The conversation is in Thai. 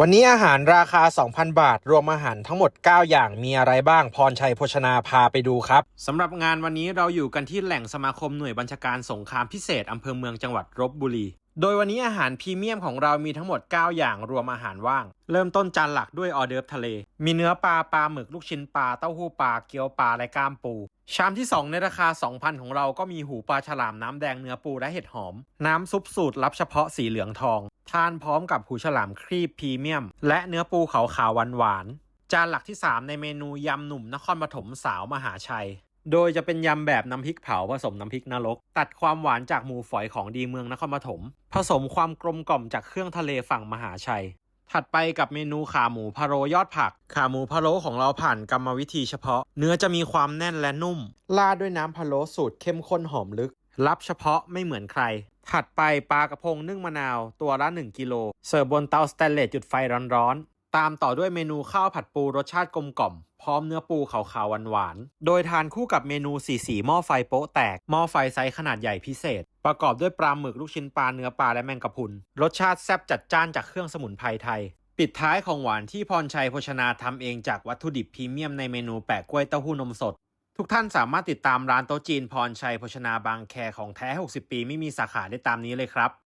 วันนี้อาหารราคา 2,000 บาท รวมอาหารทั้งหมด 9 อย่างมีอะไรบ้าง พรชัยโภชนาพาไปดูครับสำหรับงานวันนี้เราอยู่กันที่แหล่งสมาคมหน่วยบัญชาการสงครามพิเศษอำเภอเมืองจังหวัดลบบุรี โดยวันนี้อาหารพรีเมียมของเรามีทั้งหมด 9 อย่างรวมอาหารว่าง เริ่มต้นจานหลักด้วยออเดิร์ฟทะเล มีเนื้อปลาปลาหมึกลูกชิ้นปลาเต้าหู้ปลาเกี๊ยวปลาและกล้ามปู ชามที่ 2 ในราคา 2,000 ของเราก็มีหูปลาฉลามน้ำแดงเนื้อปูและเห็ดหอม น้ำซุปสูตรลับเฉพาะสีเหลืองทอง ทานพร้อมกับหูฉลามครีบพรีเมียม และเนื้อปูขาวขาวหวานหวานๆจานหลักที่ 3 ในเมนูยำหนุ่มนครปฐมสาวมหาชัย โดยจะเป็นยำแบบน้ำพริกเผาผสมน้ำพริกนรก ตัดความหวานจากหมูฝอยของดีเมืองนครปฐมผสมความกลมกล่อมจากเครื่องทะเลฝั่งมหาชัย ถัดไปกับเมนูขาหมูพะโลยอดผัก ขาหมูพะโลของเราผ่านกรรมวิธีเฉพาะ เนื้อจะมีความแน่นและนุ่มราดด้วยน้ำพะโลสูตรเข้มข้นหอมลึก รับเฉพาะไม่เหมือนใคร ถัดไปปลากระพงนึ่งมะนาว ตัวละ 1 กิโล เสิร์ฟบนเตาสแตนเลสจุดไฟร้อน ตามต่อด้วยเมนูข้าวผัดปูรสชาติกลมกล่อม พร้อมเนื้อปูขาวๆหวานๆ โดยทานคู่กับเมนูสีสีหม้อไฟโป๊ะแตก หม้อไฟไซส์ขนาดใหญ่พิเศษ ประกอบด้วยปลาหมึกลูกชิ้นปลาเนื้อปลาและแมงกะพรุน รสชาติแซ่บจัดจ้านจากเครื่องสมุนไพรไทย ปิดท้ายของหวานที่พรชัยโภชนาทำเองจากวัตถุดิบพรีเมียมในเมนูแปะกล้วยเต้าหู้นมสด ทุกท่านสามารถติดตามร้านโต๊ะจีนพรชัยโภชนาบางแคของแท้ 60 ปีไม่มีสาขาได้ตามนี้เลยครับ